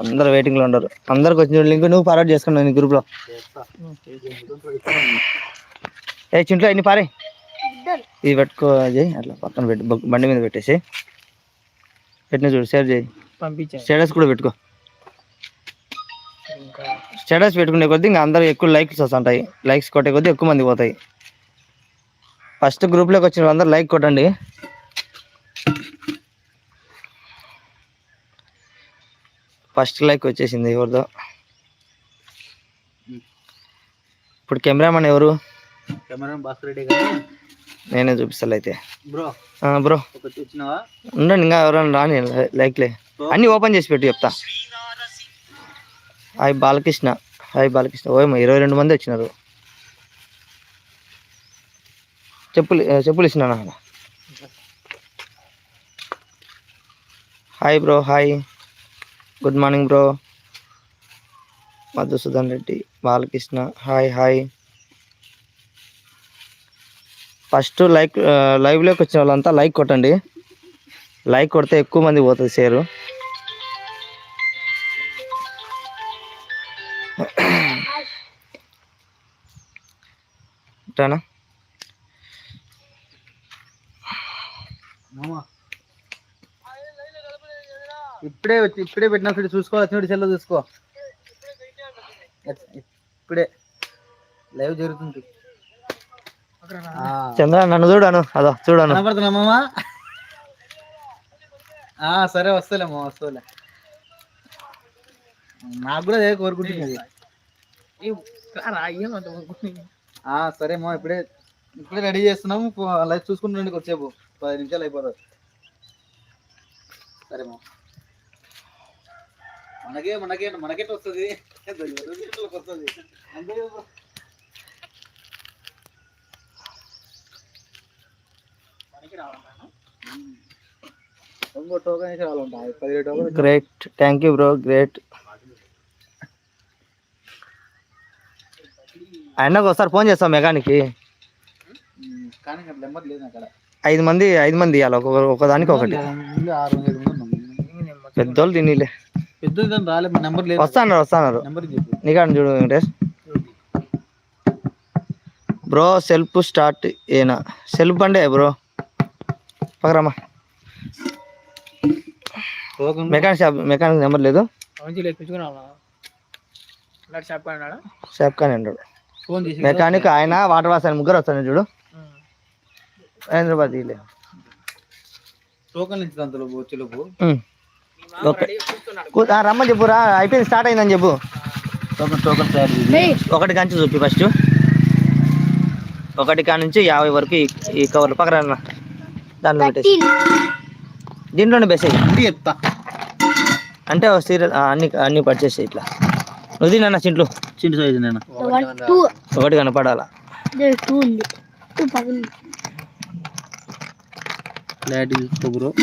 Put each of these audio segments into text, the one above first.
అందరు వెయిటింగ్లో ఉండరు. అందరికి వచ్చిన లింక్ నువ్వు ఫార్వర్డ్ చేసుకున్నావు నీ గ్రూప్లో. ఏ చింట్లో ఎన్ని పారే? ఇది పెట్టుకో అట్లా పక్కన పెట్టు బండి మీద పెట్టేసి పెట్టిన చూడు షేర్ చేయి. స్టేటస్ కూడా పెట్టుకో. స్టేటస్ పెట్టుకునే కొద్దీ ఇంకా అందరూ ఎక్కువ లైక్స్ వస్తుంటాయి. లైక్స్ కొట్టే కొద్దీ ఎక్కువ మంది పోతాయి. ఫస్ట్ గ్రూప్లోకి వచ్చిన వాళ్ళందరూ లైక్ కొట్టండి. ఫస్ట్ లైక్ వచ్చేసింది ఎవరిదో. ఇప్పుడు కెమెరామెన్ ఎవరు? నేనే చూపిస్తాను అయితే. బ్రో. బ్రో. ఉండండి ఇంకా ఎవరైనా రాని లైక్లే. అన్నీ ఓపెన్ చేసి పెట్టు చెప్తా. Hi Balakrishna hi Balakrishna. ఓయమ్మ ఇరవై రెండు మంది వచ్చినారు. చెప్పులు చెప్పులు ఇచ్చినా hi bro hi. Good morning bro Madhusudan Reddy Balakrishna hi hi first like లైవ్లోకి వచ్చిన వాళ్ళంతా లైక్ కొట్టండి. లైక్ కొడితే ఎక్కువ మంది పోతుంది షేరు ఉంటానా? ఇప్పుడే వచ్చి ఇప్పుడే పెట్టిన చూడు చూసుకో వచ్చినట్టు సెల్లో చూసుకో. ఇప్పుడే. లైవ్ జరుగుతుంది. చంద్ర నన్ను చూడాను. అదో చూడాను. కనపడుతున్నా మామా? ఆ, సరే వస్తలే మామ వస్తలే. నాకు కూడా అదే కోరుకుంటున్నది. ఆ, సరే మా ఇప్పుడే ఇప్పుడే రెడీ చేస్తున్నాము. లైవ్ చూసుకుంటుండండి కొద్దిసేపు. పది నిమిషాలు అయిపోతుంది. సరే మా మనకే మనకే మనకెట్ వస్తుంది వస్తుంది అంతే great thank you bro great ఆయనకు ఒకసారి ఫోన్ చేస్తాం మెకానికి ఐదు మంది ఐదు మంది ఇవ్వాలి ఒక ఒకదానికి ఒకటి. పెద్దోళ్ళు తినలే పెద్దది దాని రాలే నెంబర్ లేదు. వస్తాన్నారు వస్తాన్నారు. నెంబర్ చెప్పు. నీకాడ చూడు వెంకటేష్. బ్రో సెల్ఫ్ స్టార్ట్ ఏనా? సెల్ఫ్ బండే బ్రో పక్కరమ్మా. మెకానిక్ షాప్ మెకానిక్ నెంబర్ లేదు. షాప్ కానీ అంటాడు మెకానిక్ ఆయన వాటర్ వాసన ముగ్గురు వస్తాను చూడు. హైదరాబాద్ టోకెన్ ఇచ్చిన అంతలో వచ్చేలోపు. ఓకే. కూ- ఆ, రమ్మని చెప్పు రా. అయిపోయింది స్టార్ట్ అయిందని చెప్పు. టోకెన్ టోకెన్ తయారు చేసి ఒకటి కంచి చూపి ఫస్ట్. ఒకటి కా నుంచి యాభై వరకు ఈ- కవర్లు. పక్కన రా. దాంట్లో పెట్టేసి. దీంట్లోనే బెస్ ఇంటికి చెప్తా. అంటే సీరియల్ అన్ని అన్ని పర్చేసి ఇట్లా. నువ్వు తిన్నా చింట్లు. చిన్న సైజు నేను ఒకటి కనపడాలా?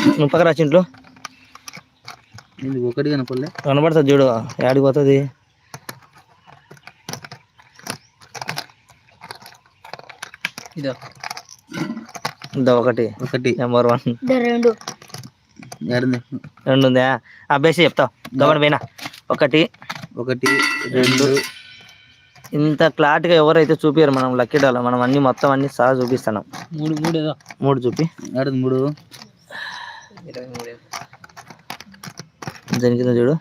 నువ్వు పక్కన చింట్లు. ఇది ఒకటి కనపడలే. కనపడుతుంది చూడు యాడికి పోతుంది? ఇదో. ఇదో ఒకటి. ఒకటి. నెంబర్ వన్ రెండు. రెండు ఉందా ఆ బేసి చెప్తావు గమని పోయినా. ఒకటి. ఒకటి రెండు. ఇంత క్లాట్గా ఎవరైతే చూపించారు మనం లక్కీ డాల్ మనం అన్ని మొత్తం అన్ని సహా చూపిస్తున్నాం మూడు మూడు ఏదో. మూడు చూపి. మూడు. కింద చూడు?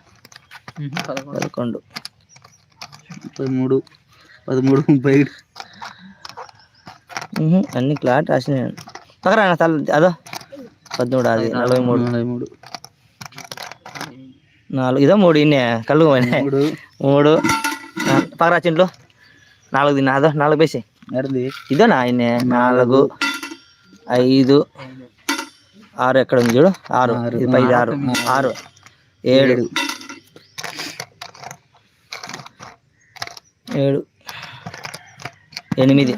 పదకొండు. పదమూడు. పదమూడు ముప్పై అన్ని క్లాట్ రాసినాయి పక్కన తల అదో. పదమూడు అది నలభై మూడు నలభై మూడు నాలుగు ఇదో మూడు ఇన్నే కళ్ళు పోయినాయి. మూడు. మూడు. పక్కన చింట్లో నాలుగు తిన్నా అదో నాలుగు వేసి ఎడంది. ఇదో నా ఇన్నే? నాలుగు ఐదు ఆరు ఎక్కడ ఉంది చూడు? ఆరు. ఇది ఆరు. ఆరు. ఏడు. ఏడు. ఎనిమిది.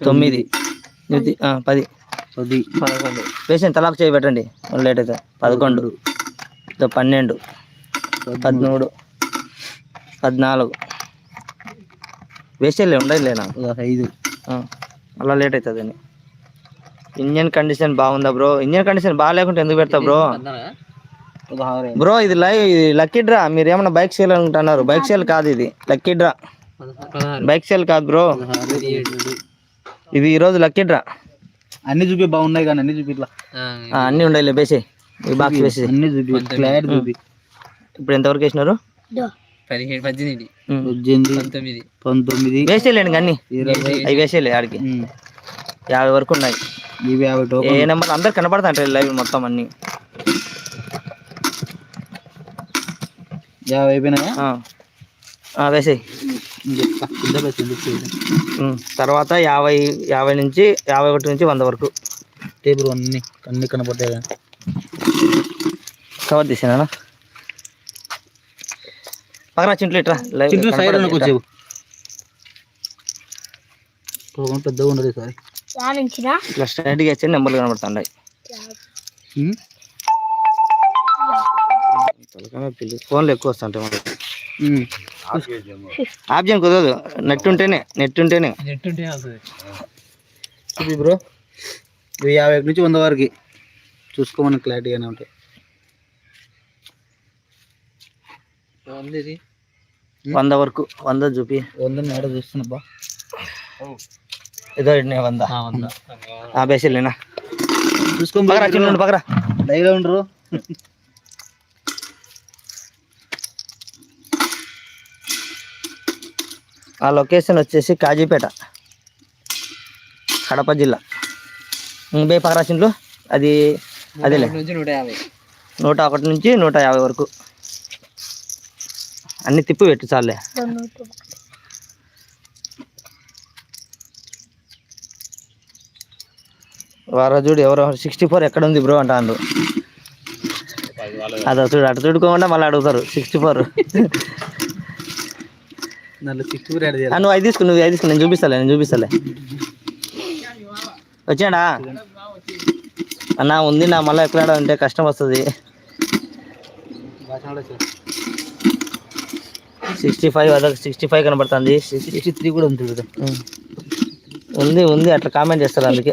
తొమ్మిది. పది. పది. పదకొండు. వేసిన తలాకు చేయి పెట్టండి మళ్ళీ లేట్ అయితే పదకొండు. పన్నెండు. పదమూడు. పద్నాలుగు. వేసేలే ఉండదులే నాకు. ఇదో ఐదు ఆ, అలా లేట్ అవుతుంది అని. ఇంజన్ కండిషన్ బాగుందా బ్రో ఇంజన్ కండిషన్ బాగాలేకుంటే ఎందుకు పెడతా బ్రో బ్రో ఇది లై ఇది లక్కీ డ్రా మీరు ఏమన్నా బైక్ సేల్ అనుకుంటున్నారు? బైక్ సేల్ కాదు ఇది. లక్కీ డ్రా బైక్ సేల్ కాదు బ్రో ఇది ఈరోజు లక్కీ డ్రా అన్ని చూపి బాగున్నాయి కానీ అన్ని చూపి ఇట్లా. అన్నీ ఉండాలి బేసే. ఈ బాక్స్ వేసి అన్ని చూపి క్లారిటీ చూపి. ఇప్పుడు ఎంతవరకు వేసినారు? పదిహేడు పద్దెనిమిది. పంతొమ్మిది. పంతొమ్మిది వేసేలేండి అన్ని. అవి వేసేలే ఆడికి. యాభై వరకు ఉన్నాయి. ఇవి యాభై ఏ నెంబర్ అందరు కనపడతాంటాయి లైవ్ మొత్తం అన్ని. యాభై అయిపోయినాయా. ఉమ్. తర్వాత యాభై యాభై నుంచి యాభై ఒకటి నుంచి వంద వరకు. టేబుల్ అన్ని అన్ని కనపడ్డాయి కదా. కవర్ తీసానా? పక్కన చింట్లు ఇట్రా. లైవ్ పెద్దగా ఉండదు సార్. ఇట్లా స్ట్రైట్గా వచ్చి నెంబర్లు కనబడుతుంటాయి ఉమ్. ఫోన్లు ఎక్కువ వస్తుంటాయి మనకి. చేయని కుదరదు. నెట్ ఉంటేనే నెట్ ఉంటేనే. వస్తుంది చూపి బ్రో. ఇవి యాభై ఒకటి నుంచి వంద వరకు. చూసుకోమని క్లారిటీగానే ఉంటాయి. వంద వరకు. వంద చూపి. వంద మేడ చూస్తున్నా ఏదో ఇడ్నే వంద. వంద. ఆ బేసిలేనా చూసుకో పక్కరా చిన్న పక్కరా డైలో ఉండరు ఆ లొకేషన్ వచ్చేసి కాజీపేట కడప జిల్లా. ఉమ్, బే పక్కరా చింట్లు అది అదేలే నుంచి నూట యాభై. నూట ఒకటి నుంచి నూట యాభై వరకు. అన్ని తిప్పి పెట్టు చాలే. వారా చూడు ఎవరో సిక్స్టీ ఫోర్ ఎక్కడ ఉంది బ్రో అంటాను అదో చూడు అటు చూడుకోకుండా మళ్ళీ అడుగుతారు సిక్స్టీ ఫోర్ నువ్వు ఐదు తీసుకుని నువ్వు ఐదు తీసుకుని నేను చూపిస్తాలే నేను చూపిస్తాలే. వచ్చాడా? అన్నా ఉంది నా మళ్ళీ ఎక్కడ ఉంటే కష్టం వస్తుంది. సిక్స్టీ ఫైవ్ అదొక సిక్స్టీ ఫైవ్ కనబడుతుంది. సిక్స్టీ త్రీ కూడా ఉంది. ఉంది ఉంది. అట్లా కామెంట్ చేస్తారు అందుకే.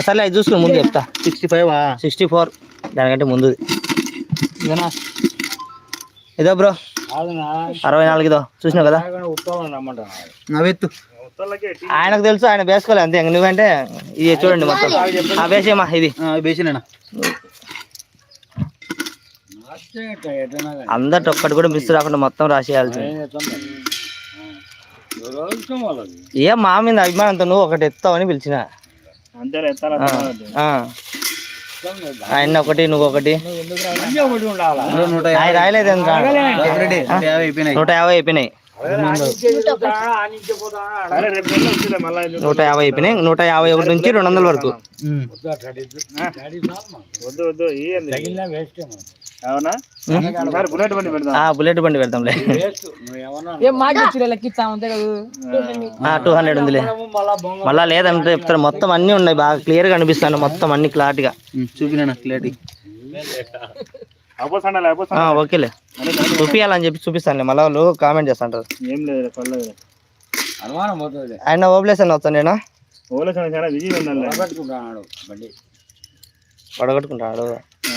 అసలే అది చూసుకుని ముందు చెప్తా. సిక్స్టీ ఫైవ్ సిక్స్టీ ఫోర్ దానికంటే ముందు ఇదో బ్రో? అరవై నాలుగు ఇదో చూసినావు కదా? నవ్వెత్తు. ఆయనకు తెలుసు ఆయన వేసుకోలే అంతే. నువ్వంటే ఇది చూడండి మొత్తం. ఆ వేసేమా ఇది. బేసినేనా అందరు ఒక్కటి కూడా మిస్ రాకుండా మొత్తం రాసేయాల్సింది. ఏం మా మీద అభిమానంతో నువ్వు ఒకటి ఎత్తావని పిలిచిన. ఆ. ఆ. ఆయన ఒకటి నువ్వు ఒకటి. రాయలేదు నూట యాభై అయిపోయినాయి. నూట యాభై అయిపోయినాయి. నూట యాభై ఒకటి నుంచి రెండు వందల వరకు. బుల్లెట్ బండి అంతే కదా. టూ హండ్రెడ్ ఉందిలే. మళ్ళా లేదంటే చెప్తారు మొత్తం అన్ని ఉన్నాయి బాగా క్లియర్గా కనిపిస్తాను మొత్తం అన్ని క్లాట్గా. ఉమ్, చూపినా క్లారిటీ ఆ, ఓకేలే. చూపియాలని చెప్పి చూపిస్తానులే మళ్ళీ వాళ్ళు కామెంట్ చేస్తుంటారు. ఏం లేదు పర్లేదు అనుమానం పోతుంది ఆయన ఓబ్లేసన్ వస్తాను నేను. చాలా బిజీ ఉండాలి పడగొట్టుకుంటాడు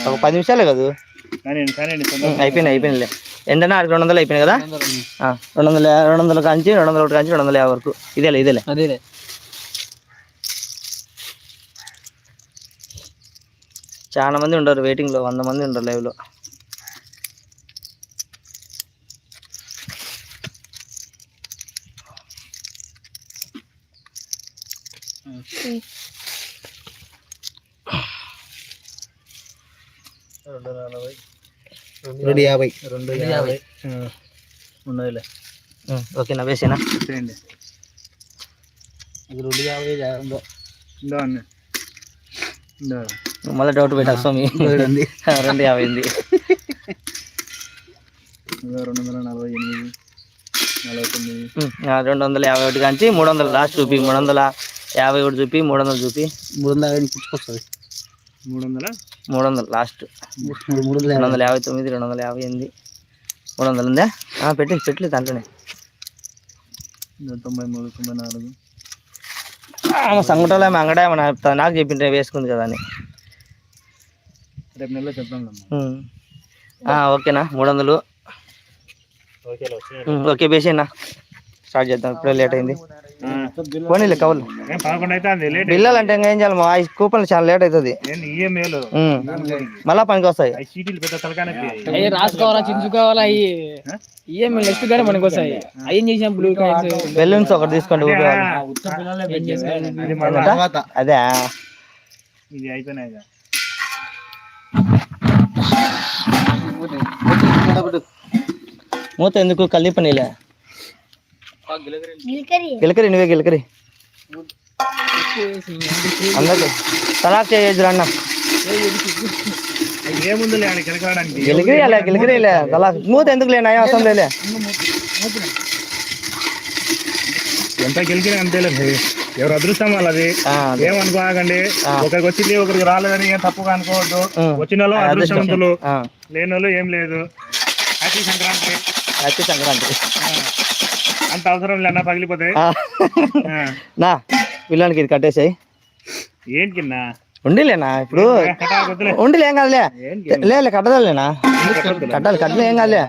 ఒక పది నిమిషాలే కదా? అయిపోయినాయి అయిపోయినాయిలే ఎంతనా ఆడికి రెండు వందలు అయిపోయినాయి కదా? ఆ, రెండు వందల రెండు వందల కాంచి రెండు వందల ఒకటి కాంచి రెండు వందల యాభై వరకు. ఇదేలే ఇదేలే. అదేలే. చాలా మంది ఉండరు వెయిటింగ్లో వంద మంది ఉండరు లైవ్లో రెండు యాభై. రెండు యాభై. ఉండదులే ఓకేనా వేసేనా? చేయండి అది రెండు యాభై ఉందో మళ్ళీ డౌట్ పెట్టా స్వామి. ఉంది రెండు యాభై ఉంది. రెండు వందల నలభై ఎనిమిది నలభై తొమ్మిది. రెండు వందల యాభై ఒకటి కాంచి మూడు వందలు లాస్ట్ చూపి మూడు వందల యాభై ఒకటి చూపి మూడు వందలు చూపి. మూడు వందల యాభై పుచ్చుకొస్తుంది. మూడు వందల? మూడు వందలు లాస్ట్ మూడు మూడు వందల రెండు వందల యాభై తొమ్మిది రెండు వందల యాభై ఎనిమిది. మూడు వందలు ఉందా? ఆ, పెట్టి పెట్టలేదు దాంట్లోనే. తొంభై మూడు తొంభై నాలుగు. సంగటంలో అంగడా నాకు చెప్పింటే వేసుకుంది కదా అని. రేపు నెలలో చెప్తాం ఓకేనా? మూడు వందలు ఓకే బేసేనా స్టార్ట్ చేద్దాం ఇప్పుడే లేట్ అయింది. పోనీలే కవర్లు పదకొండు అయితే అంది లేట్ బిల్లలు అంటే ఇంకా ఏం చేయాలి మా కూపన్లు చాలా లేట్ అవుతుంది. మళ్ళా పనికి వస్తాయి. అవి సీటీలు పెద్ద రాసుకోవాలా చించుకోవాలా నెక్స్ట్ గానే మనకి వస్తాయి. ఏం చేసాం బ్లూ బెలూన్స్ ఒకటి తీసుకోండి అది మళ్ళా. తర్వాత. అదే. ఇది అయిపోయినాయి ఇక. మూత ఎందుకు కల్లి పనిలే గిలకరి నువ్వే గిలకరి. అందరికి. తలాక్ చేయొచ్చు అన్న గిలకరి అలా గిలకరి తలాక్. మూత ఎందుకు లే నయం అవసరం లేలే ఎంత గెలికినా అంతేలే. ఎవరు అదృష్టం వాళ్ళది. ఏమనుకోకండి ఒకరికి వచ్చింది ఒకరికి రాలేదని ఏం తప్పుగా అనుకోవద్దు. వచ్చిన వాళ్ళు అదృష్టవంతులు లేని వాళ్ళు ఏం లేదు. హ్యాపీ సంక్రాంతి. హ్యాపీ సంక్రాంతి. అంత అవసరం లేనా పగిలిపోతే. నా పిల్లానికి ఇది కట్టేసాయి. ఏంటి కింద? ఉండిలేనా ఇప్పుడు? ఉండిలే ఏం కాదులే. ఏంటి లే కట్టదాలేనా? కట్టాలి కట్టలే ఏం కాదులే.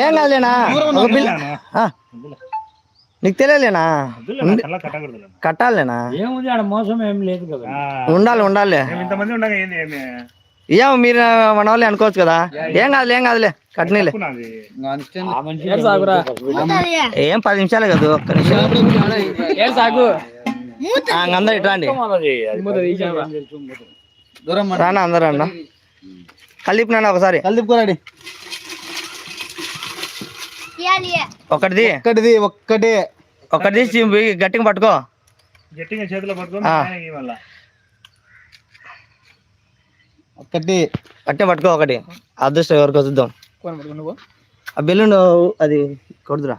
ఏం కాదులేనా? ఒక ఆ, నీకు తెలియలేనా కట్టాలేనా ఏముంది ఆడ మోసం ఏం లేదు కదా. ఆ. ఉండాలి ఉండాలి. ఏమో మీరు మన వాళ్ళు అనుకోవచ్చు కదా. ఏం కాదులే ఏం కాదులే. సాగురా? ఏం పది నిమిషాలే కదా ఒక్క నిమిషం. సాగు? అందరు ఇట్రా అండి రానా అందరూ అన్న? కలిపినాను ఒకసారి. కలిపుకోరాడి ఒకటిది. ఒక్కటిది ఒక్కటి. ఒకటి గట్టిగా పట్టుకో. గట్టిగా చేతిలో పట్టుకొని ఒక్కటి గట్టిగా పట్టుకో ఒకటి. అదృష్టం ఎవరికి వద్దాం నువ్వు. ఆ బిల్లు అది కొడుదురా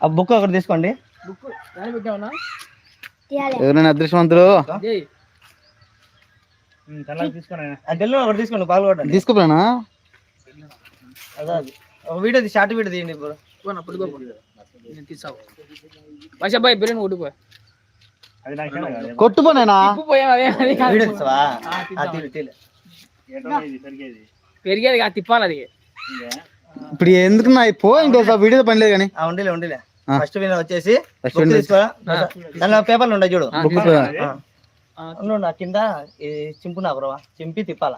ఆ బుక్ ఒకటి తీసుకోండి. బుక్ దాని పెట్టావనా? ఎవరైనా అదృష్టవంతులు? బిల్లు ఒకటి తీసుకోండి పాలు కొట్టండి తీసుకోపోయినా. ఒక వీడియో షార్ట్ వీడియో తీయండి ఇప్పుడు. తీసావు బిర్యానీ కొట్టుకో. అది పెరిగేది. పెరిగేది కాదు తిప్పాలి అది. ఇప్పుడు ఎందుకు నా పో ఇంకో వీడియో పని లేదు కానీ. ఉండిలే ఉండిలే. ఫస్ట్ విన్నర్ వచ్చేసి దానిలో పేపర్లు ఉంటాయి చూడు. ఉండు, ఆ కింద ఈ చింపు నా బ్రో. చింపి తిప్పాల.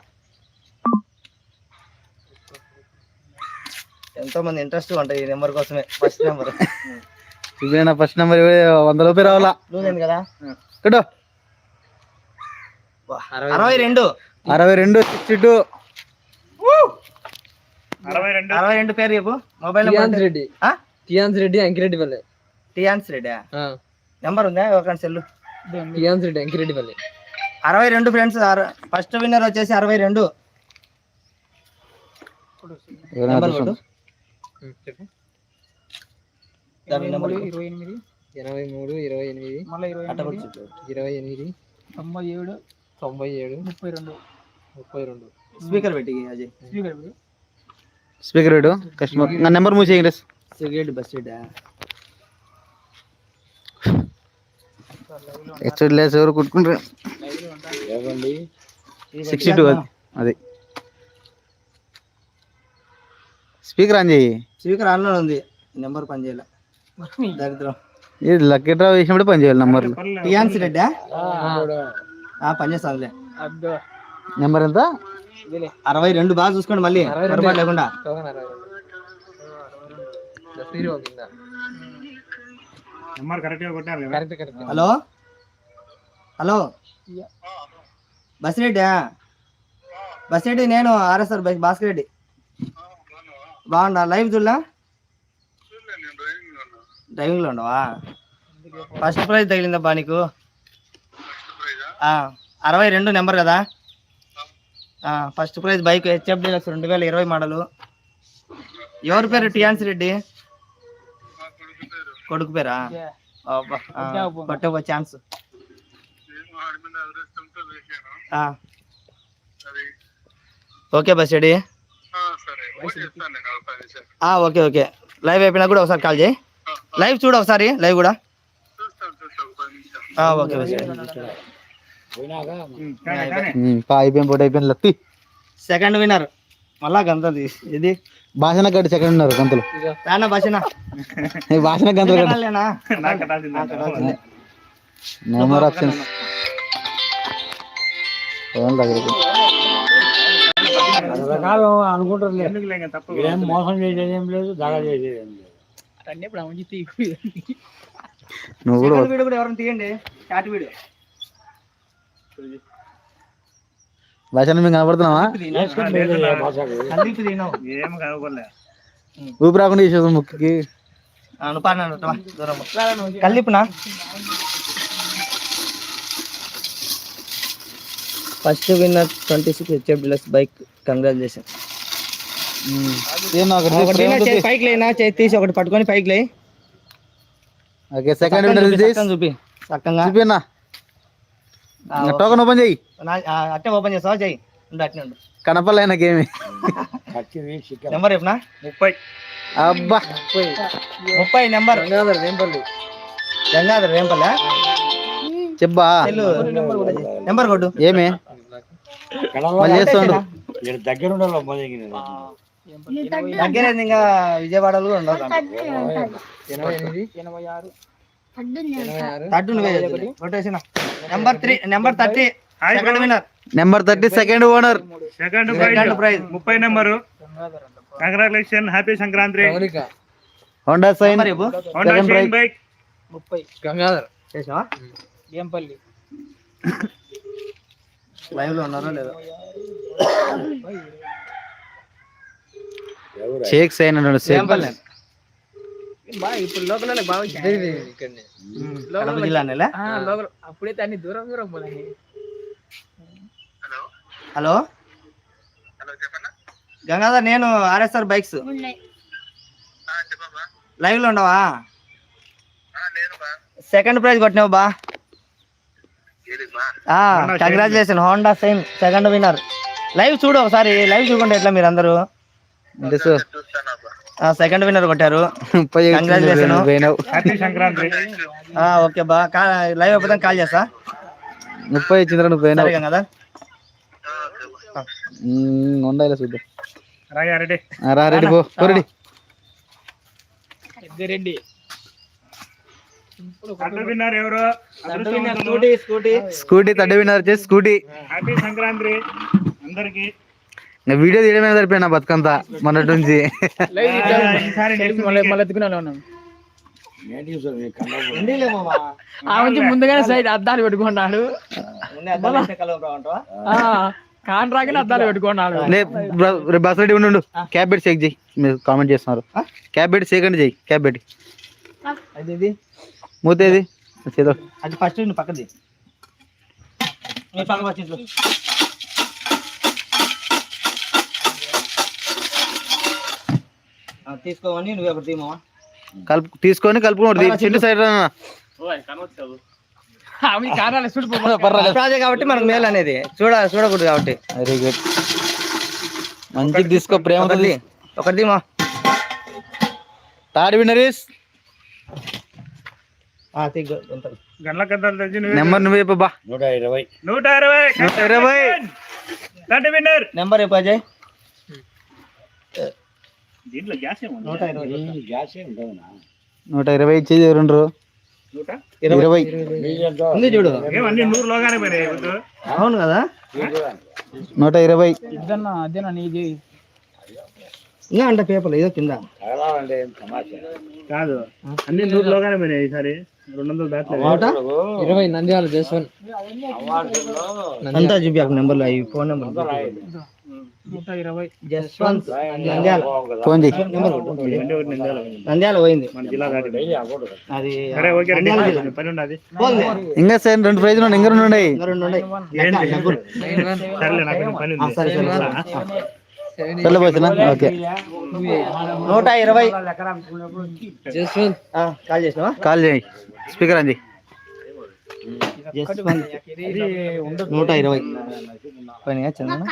ఎంతో మంది ఇంట్రెస్ట్ ఉంటాయి ఈ నెంబర్ కోసమే. ఫస్ట్ నెంబర్ ఇప్పుడైనా ఫస్ట్ నెంబర్ వంద రూపాయలు రావాలా? లూజ్ కదా? అరవై రెండు. అరవై రెండు సిక్స్టీ టూ అరవై రెండు. పేరు చెప్పు. Mobile number Reddy. ఆ? టియాన్స్ రెడ్డి అంకిరెడ్డి పల్లె. టియాన్స్ రెడ్డి? నెంబర్ ఉందా? ఒక సెల్ టియాన్స్ రెడ్డి అంకిరెడ్డి పల్లె. అరవై రెండు ఫ్రెండ్స్ ఫస్ట్ విన్నర్ వచ్చేసి అరవై రెండు. ఇరవై ఎనిమిది. ఇరవై మూడు ఇరవై ఎనిమిది. ఇరవై ఎనిమిది. తొంభై ఏడు. తొంభై ఏడు. ముప్పై రెండు. ముప్పై రెండు. స్పీకర్ పెట్టి అజయ్. స్పీకర్ స్పీకర్ రేడు కస్టమర్ నా నెంబర్ మూసేయండి సిగరెట్ బస్ ఎక్స్ట్రా లేస్ ఎవరు కుట్టుకుంటారు? సిక్స్టీ టూ అది. స్పీకర్ ఆన్ చేయి. స్పీకర్ ఆన్లో ఉంది. నెంబర్ పని చేయాలి. దరిద్రం. ఇది లక్కీ డ్రా వేసినప్పుడు పని చేయాలి నంబర్లు. టియాన్స్ రెడ్డా పని చేస్తానులే అబ్బో. నెంబర్ ఎంత? అరవై రెండు బాగా చూసుకోండి మళ్ళీ. పొరపాటు లేకుండా. హలో? హలో? బసిరెడ్డి బసిరెడ్డి నేను ఆర్ఎస్ఆర్ బస్ భాస్కర్ రెడ్డి బాగుండా లైవ్ చూడలా? డ్రైవింగ్లో ఉండవా ఫస్ట్ ప్రైజ్ తగిలిందబ్బా నీకు. అరవై రెండు నెంబర్ కదా? ఆ, first prize bike HF deluxe రెండు వేల ఇరవై మోడలు. ఎవరి పేరు టియాన్స్ రెడ్డి? కొడుకు పేరా? కొట్టే ఒక ఛాన్స్. ఆ. ఓకే బస్ రెడీ? ఆ, ఓకే ఓకే. లైవ్ అయిపోయినా కూడా ఒకసారి కాల్ చేయి. లైవ్ చూడు ఒకసారి లైవ్ కూడా. ఓకే బస్ పోటీ అయిపోయింది లత్తి. సెకండ్ విన్నర్ మళ్ళా గంతది ఇది? భాషణ గడ్డి సెకండ్ ఉన్నారు గంతులు. రానా భాషణ. గంతులు. నో మోర్ ఆప్షన్స్ తప్పు మోసం చేసేది ఏం లేదు దగా చేసేది ఏం లేదు నువ్వు కూడా ఎవరైనా తీయండి. షార్ట్ వీడియో భాషణ మేము కనపడుతున్నావా ఊపి రాకుండా చేసేది దూరం కలిపినా first winner twenty six HF deluxe bike. Congratulation పైకి లేనా? చేతి తీసి ఒకటి పట్టుకొని పైకి లే ఓకే సెకండ్ విన్నర్ చూపి చక్కగా చూపినా టోకన్ ఓపెన్ ఆ, అట్టే ఓపెన్ చేస్తావా? చెయ్యి ఉండు అట్నే ఉండు. నాకేమి నెంబర్ చెప్పనా? ముప్పై. అబ్బా. ముప్పై. నెంబర్. గంగాధర్ రేంపల్లె చెప్పా. సెల్లు నెంబర్ కొట్టు. ఏమి? చేస్తుండు దగ్గర ఇంకా విజయవాడలో ఉండవు థర్టీ కొట్టేసిన number three number thirty second winner. Number thirty second owner second second prize ముప్పై number. Congratulation happy Sankranti Honda Shine Honda Shine bike ముప్పై. గంగాధర్. చేసావా? ఏంపల్లి లైవ్లో ఉన్నారో లేదో? షేక్ సైన్ అన్నాడు షేక్ బాగా ఇప్పుడు లోకల్ బాగా కడప జిల్లా నెల? లోకల్ అప్పుడైతే అన్ని దూరం దూరం హలో. గంగాధర్ నేను ఆర్ఎస్ఆర్ బైక్స్. లైవ్లో ఉండవా? సెకండ్ ప్రైజ్ కొట్టినావు బా. Congratulation Honda Shine second winner live చూడు ఒకసారి లైవ్ చూడండి ఎట్లా మీరు అందరూ సెకండ్ విన్నర్ కొట్టారు. ఓకే బా. లైవ్ అయిపోతే కాల్ చేస్తా. ముప్పై ఇచ్చిందిరా నువ్వు పోయినావు. ఉమ్, ఉండాలి చూద్దాం. పో. రెడ్డి. అడ్డు విన్నారు ఎవరు? Scooty scooty. Scooty third winner వచ్చేసి స్కూటీ. హ్యాపీ సంక్రాంతి అందరికి. ఇంకా వీడియో తీయడమే సరిపోయినా బతుకంతా? మొన్నటి నుంచి. ఆ ముందుగానే సైడ్ అద్దాలు పెట్టుకున్నాడు. కాంట్రాక్ట్ అద్దాలు పెట్టుకున్నాడు. రేపు బస్ రెడీ ఉండు క్యాబ్ పెట్టి చెక్ చేయి. మీరు కామెంట్ చేస్తున్నారు. క్యాబ్ పెట్టి సెకండ్ చేయి క్యాబ్ పెట్టి. మూతేది? చేదో. అది ఫస్ట్ పక్కది. తీసుకోమని నువ్వు ఒకటి తీమా కలుపు తీసుకొని కలుపుకోండి చెట్టు సైడ్ ప్రాజెక్ట్ కాబట్టి మనకు మేలు అనేది. చూడ చూడకూడదు కాబట్టి. వెరీ గుడ్ మంచిగా తీసుకో ప్రేమ ఒకటి ఒకటి తీమా థర్డ్ తెచ్చి నువ్వే నెంబర్ నువ్వే చెప్పు బా నూట ఇరవై. నూట ఇరవై. లాంటి విన్నర్ నెంబర్ చెప్పు అజయ్ దీంట్లో గ్యాస్ ఏమో నూట ఇరవై. నూట ఇరవై ఇచ్చేది ఇరవై. ఉంది చూడు. అవును కదా? నూట ఇరవై. ఇద్దన్నా అదేనా నీది ఇంకా అంట పేపర్ ఏదో కింద. కాదు. అన్ని నూరు లోగానే పోయినాయి ఈసారి. రెండు వందలు దాటలేదు ఇరవై నంద్యాల జస్వన్ అంతా చూపి నెంబర్లు అవి ఫోన్ నెంబర్ నూట ఇరవై. జస్వంత్ నంద్యాల. ఫోన్ పోయింది. నంద్యాల. పోయింది. మన జిల్లా దాటి అది రెడీ. ఇంకా సార్ రెండు ప్రైజ్లు ఉన్నాయి. ఇంకా రెండు ఉన్నాయి. రెండు ఉన్నాయి. సరే సరే. వెళ్ళబోతున్నా ఓకే. నూట ఇరవై. కాల్ చేసినావా? కాల్ చేయి. స్పీకర్ అంది నూట ఇరవై. పోయినాయా చందన?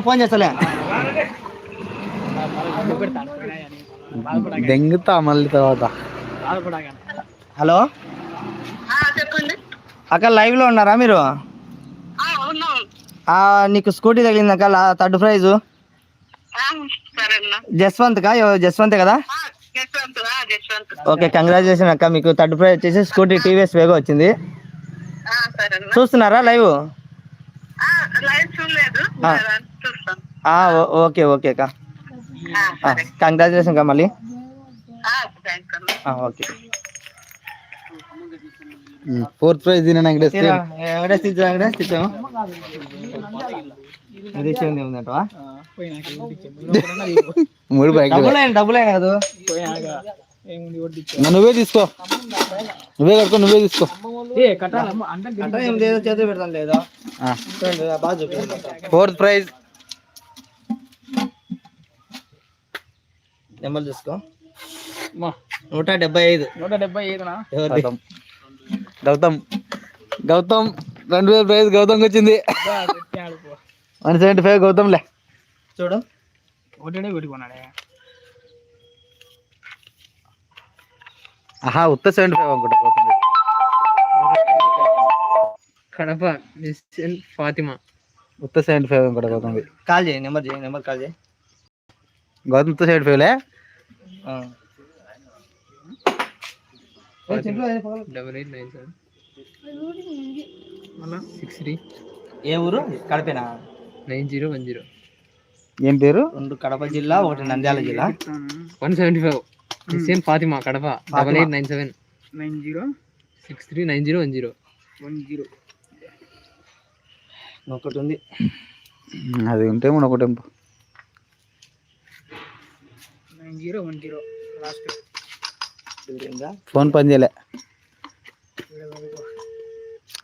ఫోన్ చేస్తలే. దెంగుతా మళ్ళీ తర్వాత. హలో? అక్క లైవ్లో ఉన్నారా మీరు? ఆ, నీకు స్కూటీ తగిలింది అక్క థర్డ్ ప్రైజ్. జస్వంత్ కా జస్వంతే కదా ఓకే కంగ్రాచులేషన్ అక్క మీకు థర్డ్ ప్రైజ్ వచ్చేసి స్కూటీ టీవీఎస్ వేగో వచ్చింది. చూస్తున్నారా లైవ్? ఓకే ఓకే అక్క. కంగ్రాచులేషన్ అక్క మళ్ళీ. ఆ, ఓకే. ఫోర్త్ ప్రైజ్ తిన వెంకటేష్? మూడు డబ్బులే డబ్బులే కాదు. నువ్వే తీసుకో. నువ్వే కట్టుకో నువ్వే తీసుకో. Fourth prize. నెంబర్ చూసుకో. మా నూట డెబ్బై ఐదు. నూట డెబ్బై ఎవరిది? గౌతమ్. గౌతమ్. గౌతమ్ రెండు వేల ప్రైజ్ గౌతమ్కి వచ్చింది. వన్ సెవెంటీ ఫైవ్ గౌతమ్లే. చూడు. ఒకటే పెట్టుకున్నాడే. ఆహా ఉత్త సెవెంటీ ఫైవ్ అనుకుంటా కడప మిస్సెల్ ఫాతిమా. ఉత్త సెవెంటీ ఫైవ్ అనుకుంటా గౌతమ్ది కాల్ చేయి నెంబర్ చేయి నెంబర్ కాల్ చేయి. గౌతమ్ ఉత్త సెవెంటీ ఫైవ్లే ఆ. Double eight nine seven. మళ్ళా సిక్స్ త్రీ. ఏ ఊరు? కడపేనా? Nine zero one zero. ఏం పేరు? రెండు కడప జిల్లా ఒకటి నంద్యాల జిల్లా. One seventy five. మిస్సెల్ Fatima Kadapa double eight nine seven nine zero six three nine zero one zero one zero ఒకటి ఉంది. అది ఉంటే మన ఒకటి nine zero one zero last? Phone పని చేయలే.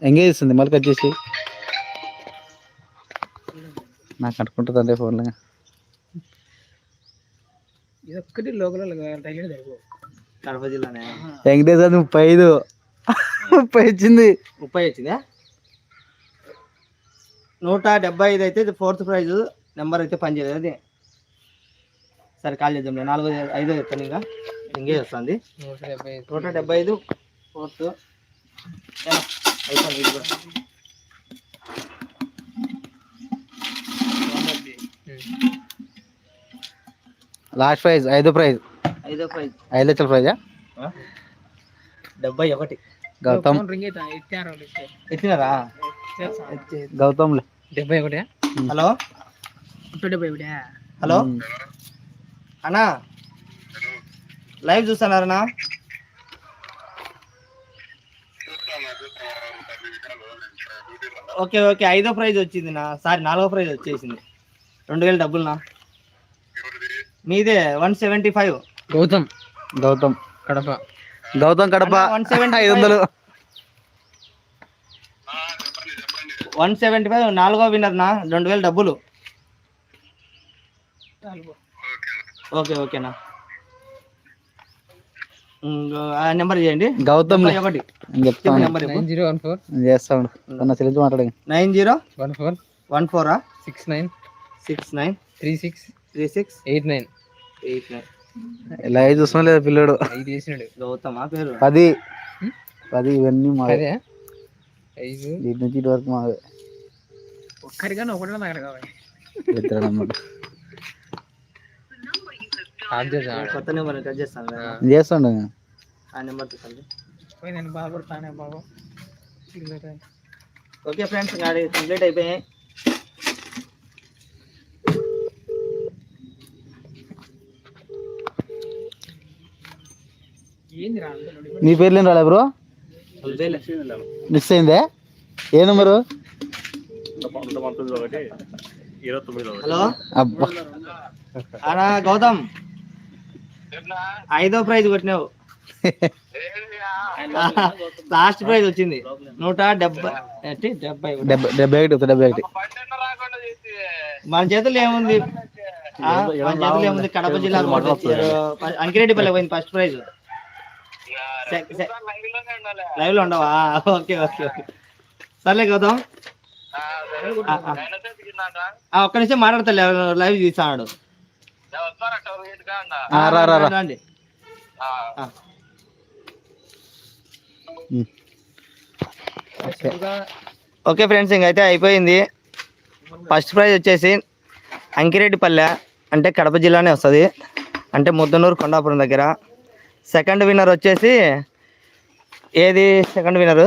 ఎంగేజ్ ఇస్తుంది మళ్ళీ కట్ చేసి. నాకు కట్టుకుంటుందంటే ఫోన్లో ఇది ఒక్కటి లోకల్ తగిలి సరిపో కడప జిల్లానే. వెంకటేష్ అది ముప్పై ఐదు ముప్పై వచ్చింది. ముప్పై వచ్చిందా? నూట డెబ్బై ఐదు అయితే ఇది ఫోర్త్ ప్రైజ్. నెంబర్ అయితే పనిచేయలేదు అది సరే కాల్ చేద్దాం నాలుగో ఐదో చెప్తాను ఇంకా. ఇంకే వస్తుంది. నూట డెబ్బై నూట డెబ్బై ఐదు ఫోర్త్ అయిపోయింది ఇది కూడా. లాస్ట్ ప్రైజ్ ఐదో ప్రైజ్. ఐదో ప్రైజ్. ఐదు లక్షల ప్రైజా? డెబ్బై ఒకటి. గౌతమ్. రింగ్ అయితే ఇచ్చారు ఎత్తినారా? గౌతమ్లే డెబ్బై ఒకటి? హలో? డెబ్బై ఒకటి? హలో? అన్నా? లైవ్ చూస్తున్నారనా ఓకే ఓకే. ఐదో ప్రైజ్ వచ్చింది నా సారీ నాలుగో ప్రైజ్ వచ్చేసింది. రెండు వేలు డబ్బులు నా మీదే one seventy five Gautam. Gautam. Kadapa. Gautam Kadapa. అన్న, 175. ఐదు వందలు. వన్ సెవెంటీ ఫైవ్ నాలుగో విన్నర్ నా రెండు వేలు డబ్బులు. ఓకే ఓకేనా నెంబర్ చేయండి డెబ్బై ఒకటి. Number zero one four. చేస్తాను నా చెల్లితో మాట్లాడి nine zero one four. One ఫోరా? Six nine. Six nine. Three six. Three six? Eight nine. Eight nine. Live చూస్తున్నా లేదా పిల్లడు? ఐదు చేసినాడు గౌతమా పేరు? పది. పది ఇవన్నీ మా అదే ఐదు. ఇటు నుంచి ఇటు వరకు మావే. ఒక్కరిగా ఒకటే దగ్గర కావాలి ఇద్దరు అన్నమాట. కొత్త నెంబర్ కట్ చేస్తాను చేస్తాను. ఆ నెంబర్ తీసుకోండి. పోయి నేను బాధపడతానే బాబు. ఓకే ఫ్రెండ్స్ గాడి కంప్లీట్ అయిపోయాయి నీ పేర్లు ఏం రాలే బ్రో. మిస్ అయిందే? ఏ నెంబరు హలో? అబ్బా. అనా గౌతమ్? ఐదో ప్రైజ్ కొట్టినావు. లాస్ట్ ప్రైజ్ వచ్చింది. నూట డెబ్బై? డెబ్బై ఒకటి. డెబ్బై ఒకటి డెబ్బై ఒకటి. మన చేతుల్లో ఏముంది? మన చేతుల్లో ఏముంది? కడప జిల్లా అంకిరెడ్డిపల్లి పోయింది ఫస్ట్ ప్రైజ్ లైవ్లో ఉండవా? Okay okay okay. సర్లే గౌతమ్. ఆ, ఆ. ఆ, ఒక్క నిమిషం మాట్లాడతా లైవ్ రండి. ఉమ్. ఓకే. ఫ్రెండ్స్ ఇంకైతే అయిపోయింది. ఫస్ట్ ప్రైజ్ వచ్చేసి అంకిరెడ్డిపల్లె అంటే కడప జిల్లానే వస్తుంది. అంటే ముద్దనూరు కొండాపురం దగ్గర. సెకండ్ విన్నర్ వచ్చేసి ఏది second winner?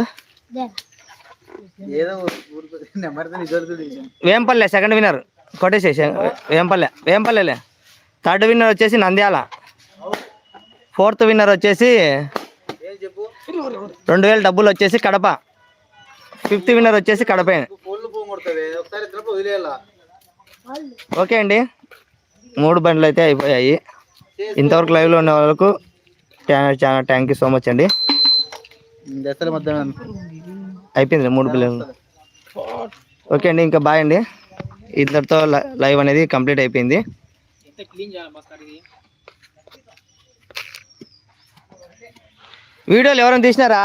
Vempalle second winner. కొట్టేసేసి Vempalle. వేంపల్లెలే. థర్డ్ విన్నర్ వచ్చేసి నంద్యాల. ఫోర్త్ విన్నర్ వచ్చేసి రెండు వేల డబ్బులు వచ్చేసి కడప. ఫిఫ్త్ విన్నర్ వచ్చేసి కడపే. ఓకే అండి. మూడు బండ్లు అయితే అయిపోయాయి. ఇంతవరకు లైవ్లో ఉన్న వాళ్ళకు థ్యాంక్ యూ సో మచ్ అండి. అయిపోయింది మూడు పిల్లలు. ఓకే అండి ఇంకా బాయ్ అండి. ఇంతటితో లైవ్ అనేది కంప్లీట్ అయిపోయింది. వీడియోలు ఎవరైనా తీసినారా?